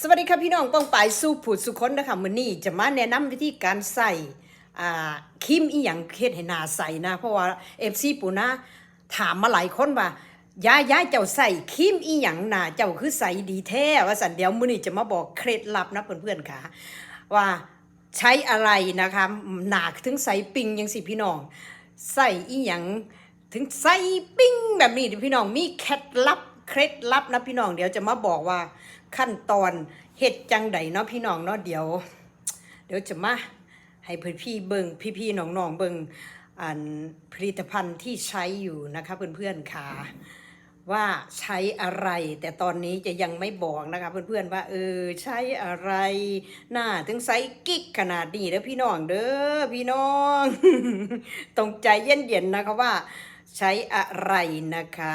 สวัสดีครับพี่น้องป้องปายสู้ผุดสุคนนะคะมือนี้จะมาแนะนำวิธีการใส่ครีมอีหยังเฮ็ดให้หน้าใสนะ เพราะว่า FC ปูนะถามมาหลายคนว่ายายยายเจ้าใส่ครีมอีหยังหน้าเจ้าคือใสดีแท้ว่าสันเดียวมือนี้จะมาบอกเคล็ดลับนะเพื่อนๆค่ะ ว่าใช้อะไรนะคะหนาถึงใสปิงยังสิพี่น้อง ใส่อีหยังถึงใส่ปิ้งแบบนี้พี่น้องมีเคล็ดลับเคล็ดลับนะพี่น้องเดี๋ยวจะมาบอกว่า ขั้นตอนเฮ็ดจังใดเนาะพี่น้องเนาะเดี๋ยว เดี๋ยวจะมาให้เพื่อนพี่เบิงพี่พี่ๆน้องๆเบิงอันผลิตภัณฑ์ที่ใช้อยู่นะคะเพื่อนๆค่ะว่าใช้อะไร แต่ตอนนี้จะยังไม่บอกนะคะเพื่อนๆว่า เออใช้อะไร หน้าถึงไซกิ๊กขนาดนี้แล้วพี่น้องเด้อพี่น้องต้องใจเย็นๆนะคะว่า ใช้อะไรนะคะ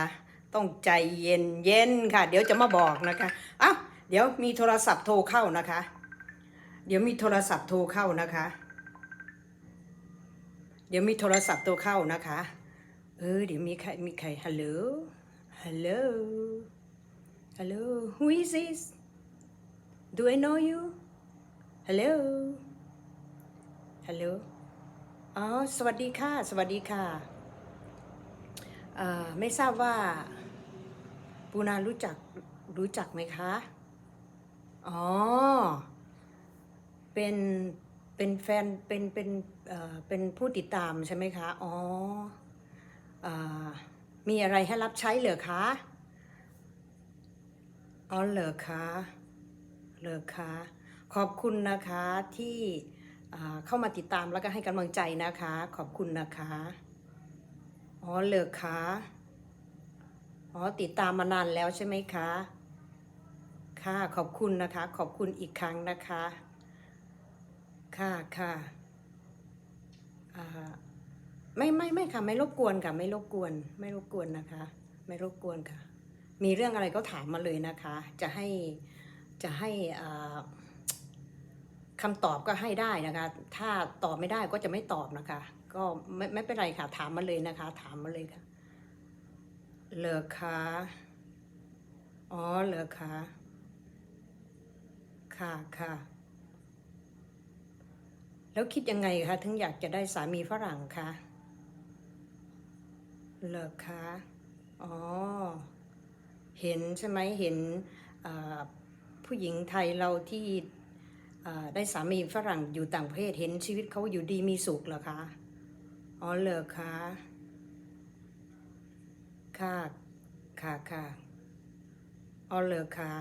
ต้องใจเย็นๆค่ะ เดี๋ยวจะมาบอกนะคะอ้าวเดี๋ยวมีโทรศัพท์โทรเข้านะคะ เดี๋ยวมีโทรศัพท์โทรเข้านะคะ เดี๋ยวมีโทรศัพท์โทรเข้านะคะ เออเดี๋ยวมีใครมีใครฮัลโหลฮัลโหลฮัลโหล who is this do I know you hello hello อ๋อ สวัสดีค่ะ สวัสดีค่ะอ่อไม่ทราบว่า ปูนารู้จักรู้จักไหมคะ อ๋อ เป็น เป็นแฟน เป็น เป็นเอ่อเป็นผู้ติดตามใช่ไหมคะ อ๋อเอ่อมีอะไรให้รับใช้เหรอคะ อ๋อ เหรอคะ เหรอคะ ขอบคุณนะคะที่เข้ามาติดตามแล้วก็ให้กำลังใจนะคะ ขอบคุณนะคะ อ๋อ เหรอคะ อ๋อติดตามมานานแล้วใช่ไหมคะ ค่ะขอบคุณนะคะ ขอบคุณอีกครั้งนะคะ ค่ะค่ะไม่ไม่ไม่ค่ะ ไม่รบกวนค่ะไม่รบกวน ไม่รบกวนนะคะ ไม่รบกวนค่ะ มีเรื่องอะไรก็ถามมาเลยนะคะ จะให้จะให้คำตอบก็ให้ได้นะคะ ถ้าตอบไม่ได้ก็จะไม่ตอบนะคะ ก็ไม่ไม่เป็นไรค่ะถามมาเลยนะคะ ถามมาเลยค่ะ เหรอคะอ๋อเหรอคะค่ะค่ะแล้วคิดยังไงคะถึงอยากจะได้สามีฝรั่งคะเหรอคะ อ๋อ เห็นใช่ไหมเห็นผู้หญิงไทยเราที่ได้สามีฝรั่งอยู่ต่างประเทศเห็นชีวิตเขาอยู่ดีมีสุขเหรอคะ อ๋อเหรอคะ ค่ะค่ะค่ะอ๋อเหรอคะ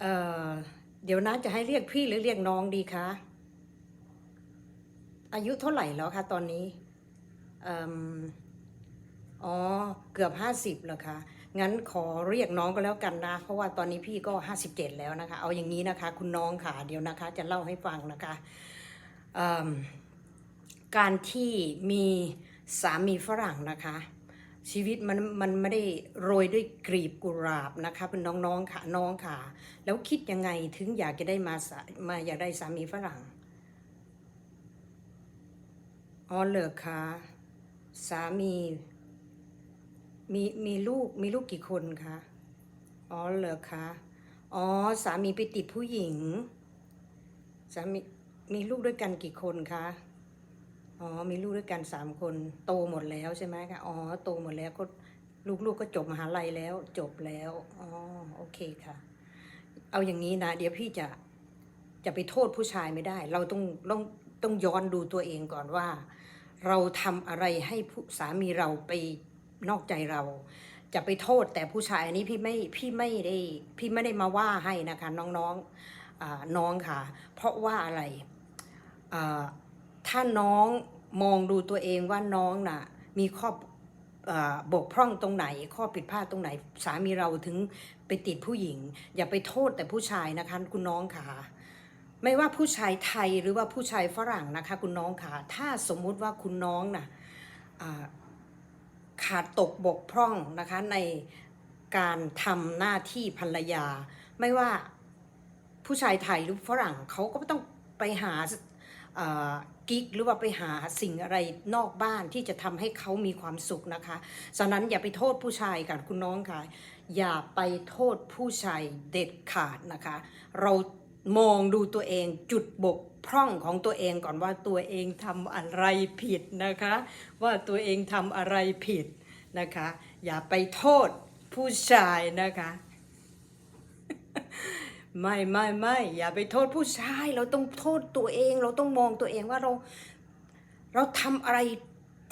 เอ่อเดี๋ยวนะจะให้เรียกพี่หรือเรียกน้องดีคะอายุเท่าไหร่แล้วคะตอนนี้เอ่ออ๋อเกือบห้าสิบแล้วคะงั้นขอเรียกน้องก็แล้วกันนะ เพราะว่าตอนนี้พี่ก็ห้าสิบเจ็ดแล้วนะคะ เอาอย่างนี้นะคะ คุณน้องค่ะเดี๋ยวนะคะ จะเล่าให้ฟังนะคะการที่มีสามีฝรั่งนะคะ ชีวิตมันมันไม่ได้โรยด้วยกลีบกุหลาบนะคะเป็นน้องๆค่ะน้องค่ะ แล้วคิดยังไงถึงอยากจะได้มาสามาอยากได้สามีฝรั่งอ๋อเหรอคะสามีมีมีลูกมีลูกกี่คนคะอ๋อเหรอคะอ๋อสามีไปติดผู้หญิงสามีมีลูกด้วยกันกี่คนคะ อ๋อมีลูกด้วยกันสามคนโตหมดแล้วใช่ไหมคะอ๋อโตหมดแล้วก็ลูกๆก็จบมหาลัยแล้ว จบแล้วอ๋อโอเคค่ะ เอาอย่างนี้นะ เดี๋ยวพี่จะจะไปโทษผู้ชายไม่ได้ เราต้องต้องต้องย้อนดูตัวเองก่อนว่า เราทำอะไรให้ผู้สามีเราไปนอกใจเรา จะไปโทษแต่ผู้ชายอันนี้พี่ไม่พี่ไม่ได้พี่ไม่ได้มาว่าให้นะคะน้องๆน้องค่ะ เพราะว่าอะไรถ้าน้อง มองดูตัวเองว่าน้องน่ะ มีข้อบกพร่องตรงไหน ข้อผิดพลาดตรงไหน สามีเราถึงไปติดผู้หญิง อย่าไปโทษแต่ผู้ชายนะคะคุณน้องค่ะไม่ว่าผู้ชายไทยหรือว่าผู้ชายฝรั่งนะคะ คุณน้องค่ะถ้าสมมุติว่าคุณน้องน่ะขาดตกบกพร่องนะคะในการทำหน้าที่ภรรยา ไม่ว่าผู้ชายไทยหรือฝรั่งเขาก็ต้องไปหา กิ๊กหรือว่าไปหาสิ่งอะไรนอกบ้านที่จะทำให้เขามีความสุขนะคะ ฉะนั้นอย่าไปโทษผู้ชายค่ะคุณน้องค่ะ อย่าไปโทษผู้ชายเด็ดขาดนะคะ เรามองดูตัวเองจุดบกพร่องของตัวเองก่อนว่าตัวเองทำอะไรผิดนะคะ ว่าตัวเองทำอะไรผิดนะคะ อย่าไปโทษผู้ชายนะคะ ไม่ไม่ไม่อย่าไปโทษผู้ชาย เราต้องโทษตัวเอง เราต้องมองตัวเองว่าเรา เราทำอะไร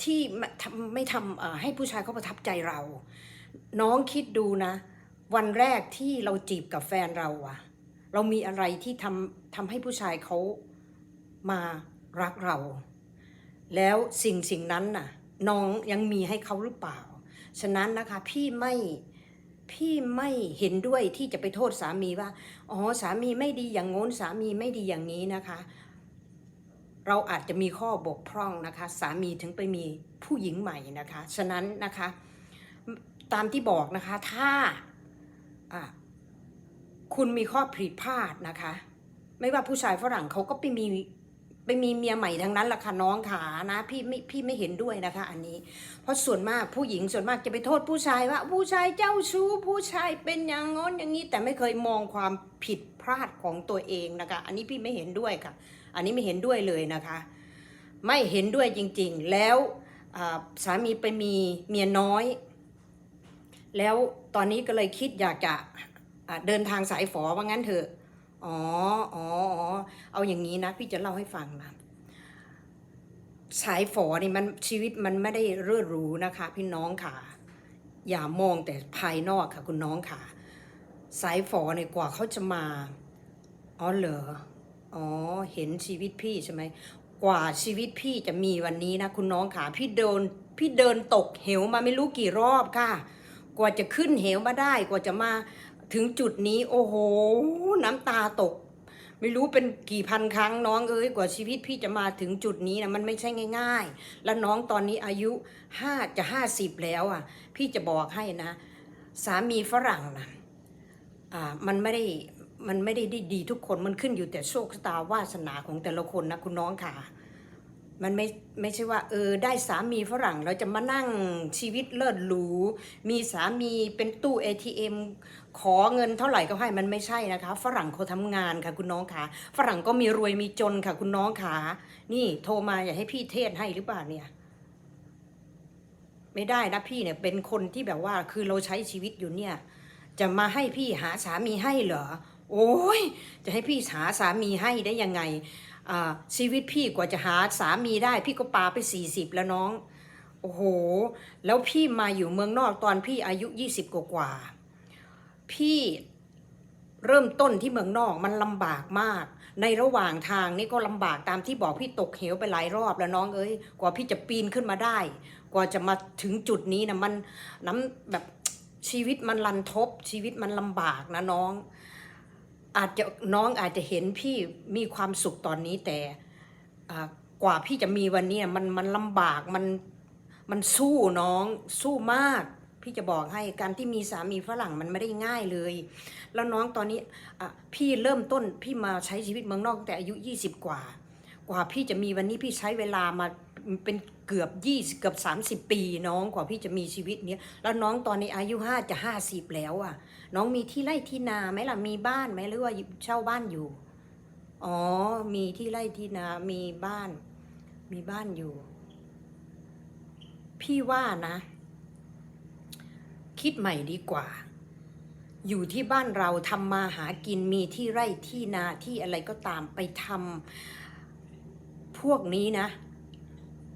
ที่ไม่ทำไม่ทำให้ผู้ชายเขาประทับใจเรา น้องคิดดูนะ วันแรกที่เราจีบกับแฟนเราอะเรามีอะไรที่ทำทำให้ผู้ชายเขามารักเรา แล้วสิ่งสิ่งนั้นน่ะ น้องยังมีให้เขาหรือเปล่า ฉะนั้นนะคะพี่ไม่ พี่ไม่เห็นด้วยที่จะไปโทษสามีว่า อ๋อ สามีไม่ดีอย่างโน้นสามีไม่ดีอย่างนี้นะคะ เราอาจจะมีข้อบกพร่องนะคะ สามีถึงไปมีผู้หญิงใหม่นะคะ ฉะนั้นนะคะ ตามที่บอกนะคะ ถ้าคุณมีข้อผิดพลาดนะคะ ไม่ว่าผู้ชายฝรั่งเขาก็ไปมี ไปมีเมียใหม่ทั้งนั้นล่ะค่ะน้องขานะพี่ไม่พี่ไม่เห็นด้วยนะคะ อันนี้ เพราะส่วนมากผู้หญิงส่วนมากจะไปโทษผู้ชายว่า ผู้ชายเจ้าชู้ ผู้ชายเป็นอย่างง้นอย่างนี้ แต่ไม่เคยมองความผิดพลาดของตัวเองนะคะ อันนี้พี่ไม่เห็นด้วยค่ะ อันนี้ไม่เห็นด้วยเลยนะคะ ไม่เห็นด้วยจริง ๆ แล้วสามีไปมีเมียน้อย แล้วตอนนี้ก็เลยคิดอยากจะเดินทางสายฝอว่างั้นเถอะ อ๋ออ๋ออ๋อเอาอย่างนี้นะพี่จะเล่าให้ฟังนะสายฝอนี่มันชีวิตมันไม่ได้เรื่อหรูนะคะ พี่น้องค่ะ อย่ามองแต่ภายนอกค่ะ คุณน้องค่ะ สายฝอเนี่ยกว่าเขาจะมาอ๋อเหรออ๋อเห็นชีวิตพี่ใช่ไหมกว่าชีวิตพี่จะมีวันนี้นะคุณน้องค่ะพี่เดินพี่เดินตกเหวมาไม่รู้กี่รอบค่ะ กว่าจะขึ้นเหวมาได้ กว่าจะมา ถึงจุดนี้ โอ้โห น้ำตาตก ไม่รู้เป็นกี่พันครั้งน้องเอ้ยกว่าชีวิตพี่จะมาถึงจุดนี้นะมันไม่ใช่ง่าย ๆ แล้วน้องตอนนี้อายุห้าจะห้าสิบแล้วอะ พี่จะบอกให้นะ สามีฝรั่งนะอ่ามันไม่ได้มันไม่ได้ดีดีทุกคนมันขึ้นอยู่แต่โชคชะตาวาสนาของแต่ละคนนะคุณน้องค่ะ มันไม่ไม่ใช่ว่าเออได้สามีฝรั่งเราจะมานั่งชีวิตเลิศหรูมีสามีเป็นตู้ ATM ขอเงินเท่าไหร่ก็ให้มันไม่ใช่นะคะ ฝรั่งเขาทำงานค่ะคุณน้องค่ะ ฝรั่งก็มีรวยมีจนค่ะคุณน้องค่ะ นี่โทรมาอยากให้พี่เทศให้หรือเปล่าเนี่ย ไม่ได้นะพี่เนี่ยเป็นคนที่แบบว่าคือเราใช้ชีวิตอยู่เนี่ย จะมาให้พี่หาสามีให้เหรอโอ้ยจะให้พี่หาสามีให้ได้ยังไง ชีวิตพี่กว่าจะหาสามีได้พี่ก็ปาไปสี่สิบแล้วน้อง โอ้โห แล้วพี่มาอยู่เมืองนอกตอนพี่อายุยี่สิบกว่า พี่เริ่มต้นที่เมืองนอกมันลำบากมาก ในระหว่างทางนี่ก็ลำบากตามที่บอกพี่ตกเหวไปหลายรอบแล้วน้องเอ้ย กว่าพี่จะปีนขึ้นมาได้ กว่าจะมาถึงจุดนี้นะมันน้ำแบบชีวิตมันรันทบชีวิตมันลำบากนะน้อง อาจจะน้องอาจจะเห็นพี่มีความสุขตอนนี้แต่กว่าพี่จะมีวันนี้มันมันลำบากมันมันสู้น้องสู้มาก พี่จะบอกให้การที่มีสามีฝรั่งมันไม่ได้ง่ายเลย แล้วน้องตอนนี้พี่เริ่มต้นพี่มาใช้ชีวิตเมืองนอกตั้งแต่อายุ 20 กว่า กว่าพี่จะมีวันนี้พี่ใช้เวลามาเป็น เกือบ20เกือบ30 ปีน้องกว่าพี่จะมีชีวิตเนี้ยแล้วน้องตอนนี้อายุ5จะ50แล้วอะ น้องมีที่ไร่ที่นาไหมล่ะมีบ้านไหมหรือว่าเช่าบ้านอยู่ อ๋อ มีที่ไร่ที่นา มีบ้าน มีบ้านอยู่ พี่ว่านะ คิดใหม่ดีกว่า อยู่ที่บ้านเราทำมาหากินมีที่ไร่ที่นาที่อะไรก็ตามไปทำพวกนี้นะ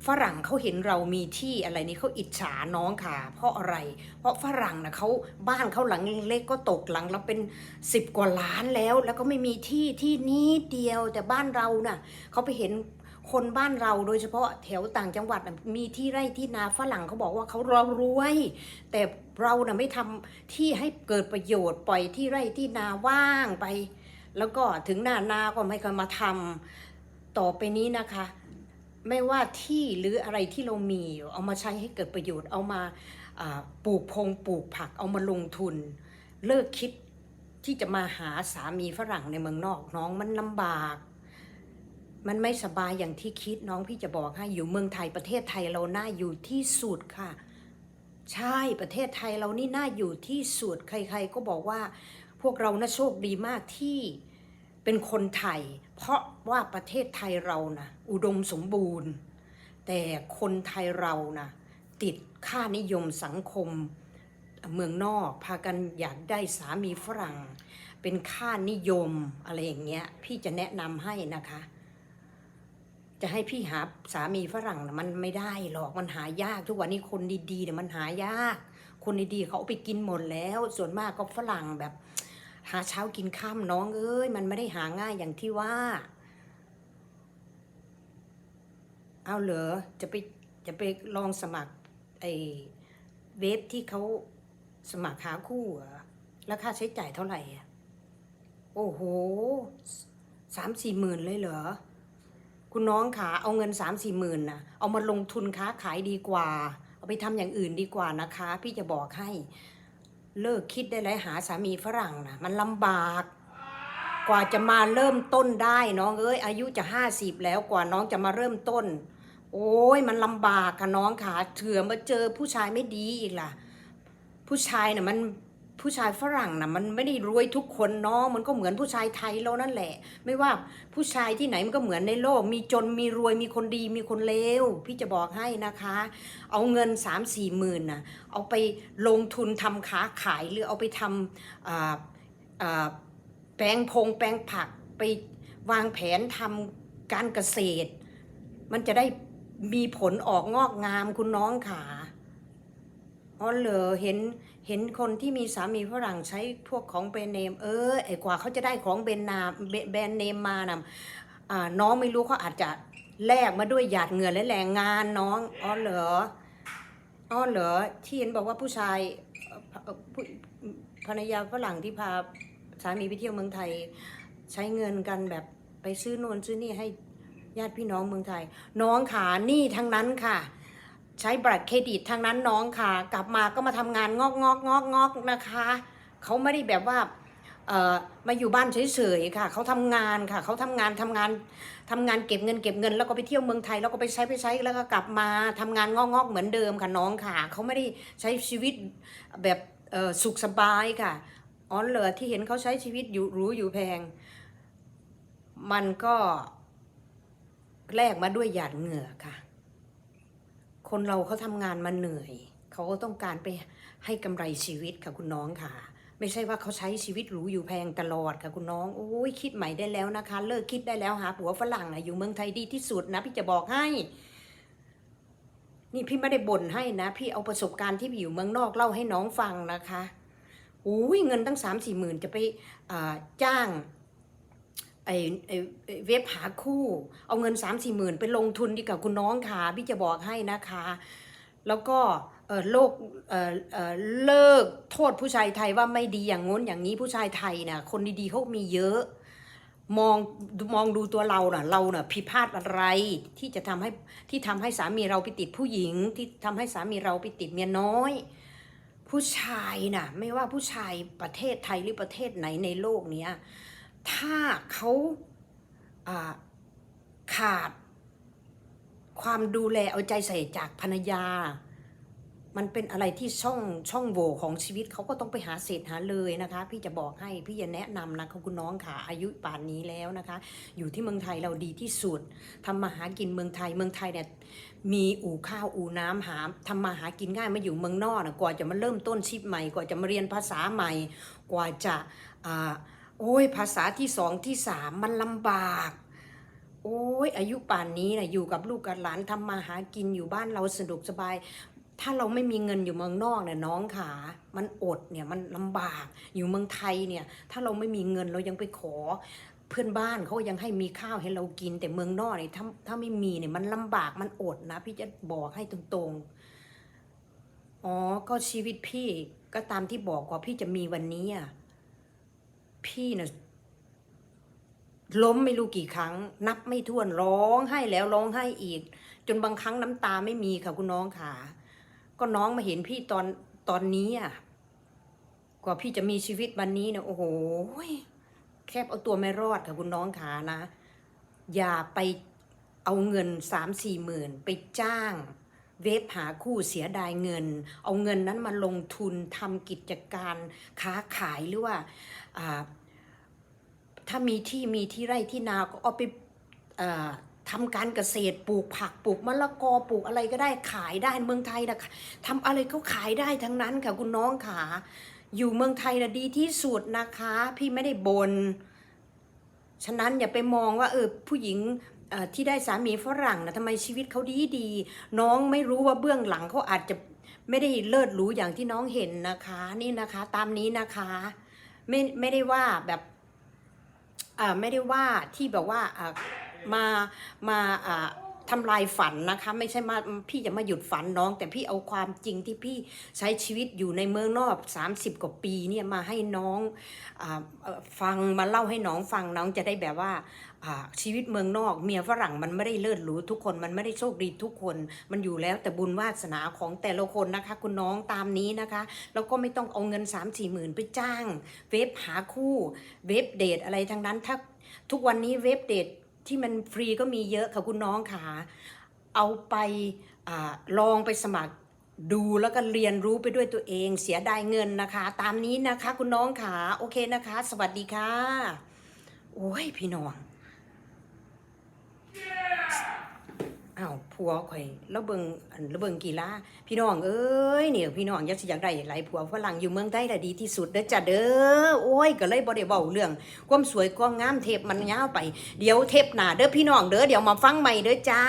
ฝรั่งเขาเห็นเรามีที่อะไรนี่เขาอิจฉาน้องค่ะ เพราะอะไร เพราะฝรั่งนะเขาบ้านเขาหลังเล็กก็ตกหลังแล้วเป็นสิบกว่าล้านแล้ว แล้วก็ไม่มีที่ที่นี้เดียวแต่บ้านเราน่ะเขาไปเห็นคนบ้านเราโดยเฉพาะแถวต่างจังหวัดมีที่ไร่ที่นาฝรั่งเขาบอกว่าเขาเรารวย แต่เราน่ะไม่ทำที่ให้เกิดประโยชน์ปล่อยที่ไร่ที่นาว่างไป แล้วก็ถึงหน้านาก็ไม่เคยมาทำต่อไปนี้นะคะ ไม่ว่าที่หรืออะไรที่เรามีอยู่เอามาใช้ให้เกิดประโยชน์ เอามาอ่าปลูกพงปลูกผัก เอามาลงทุน เลิกคิดที่จะมาหาสามีฝรั่งในเมืองนอกน้องมันลำบาก มันไม่สบายอย่างที่คิดน้องพี่จะบอกให้อยู่เมืองไทยประเทศไทยเราน่าอยู่ที่สุดค่ะ ใช่ประเทศไทยเรานี่น่าอยู่ที่สุดใคร ๆ ก็บอกว่าพวกเรานะโชคดีมากที่ เป็นคนไทย เพราะว่าประเทศไทยเรานะอุดมสมบูรณ์ แต่คนไทยเรานะติดค่านิยมสังคมเมืองนอกพากันอยากได้สามีฝรั่ง เป็นค่านิยมอะไรอย่างเงี้ยพี่จะแนะนำให้นะคะ จะให้พี่หาสามีฝรั่งนะมันไม่ได้หรอกมันหายาก ทุกวันนี้คนดีๆเนี่ยมันหายาก คนดีๆเขาเอาไปกินหมดแล้ว ส่วนมากก็ฝรั่งแบบ หาเช้ากินข้ามน้องเอ้ย มันไม่ได้หาง่ายอย่างที่ว่า เอาเหรอ จะไปจะไปลองสมัครไอ้เว็บที่เขาสมัครหาคู่เหรอแล้วค่าใช้จ่ายเท่าไหร่อะโอ้โห สามสี่หมื่นเลยเหรอ คุณน้องขาเอาเงินสามสี่หมื่นนะเอามาลงทุนค้าขายดีกว่า เอาไปทำอย่างอื่นดีกว่านะคะ พี่จะบอกให้ เลิกคิดได้แล้วหาสามีฝรั่งนะมันลำบาก กว่าจะมาเริ่มต้นได้น้องเอ้ยอายุจะห้าสิบแล้วกว่าน้องจะมาเริ่มต้น โอ้ยมันลำบากค่ะน้องค่ะเถื่อมาเจอผู้ชายไม่ดีอีกล่ะ ผู้ชายเนี่ยมัน ผู้ชายฝรั่งน่ะมันไม่ได้รวยทุกคนน้องมันก็เหมือนผู้ชายไทยเรานั่นแหละ ไม่ว่าผู้ชายที่ไหนมันก็เหมือนในโลก มีจนมีรวยมีคนดีมีคนเลวพี่จะบอกให้นะคะ เอาเงิน3ามสี่หมื่นน่ะเอาไปลงทุนทำค้าขายหรือเอาไปทำแปลงพงแปลงผักไปวางแผนทำการเกษตร มันจะได้มีผลออกงอกงามคุณน้องขาอ๋อเหรอเห็น เห็นคนที่มีสามีฝรั่งใช้พวกของแบรนด์เนม เออไอ้กว่าเขาจะได้ของแบรนด์นามแบรนด์เนมมานะอ่าน้องไม่รู้เขาอาจจะแลกมาด้วยหยาดเหงื่อและแรงงานน้องอ๋อเหรออ๋อเหรอที่เห็นบอกว่าผู้ชายภรรยาฝรั่งที่พาสามีไปเที่ยวเมืองไทย ใช้เงินกันแบบไปซื้อโนนซื้อนี่ให้ญาติพี่น้องเมืองไทย น้องขานี่ทั้งนั้นค่ะ ใช้บัตรเครดิตทั้งนั้นน้องค่ะ กลับมาก็มาทำงานงอกงอกงอกงอกนะคะเขาไม่ได้แบบว่าเอ่อมาอยู่บ้านเฉยๆค่ะเขาทำงานค่ะเขาทำงานทำงานทำงานเก็บเงินเก็บเงิน แล้วก็ไปเที่ยวเมืองไทยแล้วก็ไปใช้ไปใช้แล้วก็กลับมาทำงานงอกงอกเหมือนเดิมค่ะน้องค่ะเขาไม่ได้ใช้ชีวิตแบบสุขสบายค่ะอ๋อเหรอที่เห็นเขาใช้ชีวิตอยู่หรู้อยู่แพง มันก็แลกมาด้วยหยาดเหงื่อค่ะ คนเราเขาทำงานมาเหนื่อย เขาก็ต้องการไปให้กำไรชีวิตค่ะคุณน้องค่ะ ไม่ใช่ว่าเขาใช้ชีวิตหรูอยู่แพงตลอดค่ะคุณน้องโอ้ยคิดใหม่ได้แล้วนะคะ เลิกคิดได้แล้วหาผัวฝรั่งนะอยู่เมืองไทยดีที่สุดนะพี่จะบอกให้ นี่พี่ไม่ได้บ่นให้นะ พี่เอาประสบการณ์ที่พี่อยู่เมืองนอกเล่าให้น้องฟังนะคะโอ้ยเงินตั้งสามสี่หมื่นจะไปจ้าง ไอ้ไอ้เว็บหาคู่ เอาเงิน3ามสี่หมื่นไปลงทุนดีกับคุณน้องค่ะพี่จะบอกให้นะคะ แล้วก็เออโลกเออเออเลิกโทษผู้ชายไทยว่าไม่ดีอย่างง้นอย่างนี้ผู้ชายไทยน่ะคนดีๆเขามีเยอะมองมองดูตัวเราน่ะเราน่ะผิดพลาดอะไรที่จะทำให้ที่ทำให้สามีเราไปติดผู้หญิง ที่ทำให้สามีเราไปติดเมียน้อย ผู้ชายน่ะไม่ว่าผู้ชายประเทศไทยหรือประเทศไหนในโลกเนี้ย ถ้าเขาาขาด ความดูแลเอาใจใส่จากภรรยา มันเป็นอะไรที่ช่องช่องโหว่ของชีวิตเขาก็ต้องไปหาเศษหาเลยนะคะ พี่จะบอกให้พี่จะแนะนำนะคะคุณน้องค่ะอายุป่านนี้แล้วนะคะ อยู่ที่เมืองไทยเราดีที่สุดทำมาหากินเมืองไทยเมืองไทยเนี่ยมีอู่ข้าวอู่น้ำหาทำมาหากินง่ายมาอยู่เมืองนอกนะกว่าจะมาเริ่มต้นชีพใหม่ กว่าจะมาเรียนภาษาใหม่ กว่าจะอ่า โอ้ยภาษาที่สองที่สามมันลำบาก โอ้ยอายุป่านนี้นะอยู่กับลูกกับหลานทำมาหากินอยู่บ้านเราสะดวกสบาย ถ้าเราไม่มีเงินอยู่เมืองนอกเนี่ยน้องขา มันอดเนี่ยมันลำบากอยู่เมืองไทยเนี่ย ถ้าเราไม่มีเงินเรายังไปขอเพื่อนบ้านเขายังให้มีข้าวให้เรากินแต่เมืองนอกเนี่ยถ้าถ้าไม่มีเนี่ยมันลำบากมันอดนะ พี่จะบอกให้ตรงๆ อ๋อ ก็ชีวิตพี่ก็ตามที่บอกกว่าพี่จะมีวันนี้อะ พี่น่ะล้มไม่รู้กี่ครั้ง นับไม่ถ้วนร้องไห้แล้วร้องไห้อีก จนบางครั้งน้ำตาไม่มีค่ะคุณน้องค่ะ ก็น้องมาเห็นพี่ตอนตอนนี้อะกว่าพี่จะมีชีวิตวันนี้เนี่ยโอ้โหแคบเอาตัวไม่รอดค่ะคุณน้องขานะ อย่าไปเอาเงินสามสี่หมื่นไปจ้าง เวฟหาคู่เสียดายเงิน เอาเงินนั้นมาลงทุนทำกิจการค้าขายหรือว่าถ้ามีที่มีที่ไร่ที่นาก็เอาไปทำการเกษตรปลูกผักปลูกมะละกอปลูกอะไรก็ได้ขายได้เมืองไทยนะทำอะไรก็ขายได้ทั้งนั้นค่ะคุณน้องค่ะ อยู่เมืองไทยนะดีที่สุดนะคะ พี่ไม่ได้บนฉะนั้นอย่าไปมองว่าเออผู้หญิง ที่ได้สามีฝรั่งนะทำไมชีวิตเขาดีดีน้องไม่รู้ว่าเบื้องหลังเขาอาจจะไม่ได้เลิศหรูอย่างที่น้องเห็นนะคะ นี่นะคะ ตามนี้นะคะไม่ไม่ได้ว่าแบบอ่าไม่ได้ว่าที่แบบว่าอ่ามามาอ่า ทำลายฝันนะคะ ไม่ใช่มาพี่จะมาหยุดฝันน้อง แต่พี่เอาความจริงที่พี่ใช้ชีวิตอยู่ในเมืองนอก 30 กว่าปีเนี่ยมาให้น้องอฟังมาเล่าให้น้องฟังน้องจะได้แบบว่าอ่าชีวิตเมืองนอก เมียฝรั่งมันไม่ได้เลิศหรูทุกคนมันไม่ได้โชคดีทุกคน มันอยู่แล้วแต่บุญวาสนาของแต่ละคนนะคะ คุณน้องตามนี้นะคะแล้วก็ไม่ต้องเอาเงิน 3 4หมื่นไปจ้าง เว็บหาคู่เว็บเดทอะไรทั้งนั้นถ้าทุกวันนี้เว็บเดท ที่มันฟรีก็มีเยอะค่ะคุณน้องค่ะ เอาไปอลองไปสมัครดูแล้วก็เรียนรู้ไปด้วยตัวเอง เสียดายเงินนะคะ ตามนี้นะคะ คุณน้องค่ะ โอเคนะคะ สวัสดีค่ะ โอ้ยพี่น้อง อ้าวผัวข่อยแล้วเบิงอันแล้วเบิงกีฬาพี่น้องเอ้ยเนี่ยพี่น้องอยากสิอยากได้หลายผัวฝรั่งอยู่เมืองไทยแต่ะดีที่สุดเด้อจ้ะเด้อโอ้ยก็เลยบ่ได้เว้าเรื่อง ความสวยความงามเทปมันยาวไป เดี๋ยวเทปหน้าเด้อพี่น้องเด้อเดี๋ยวมาฟังใหม่เด้อจ้า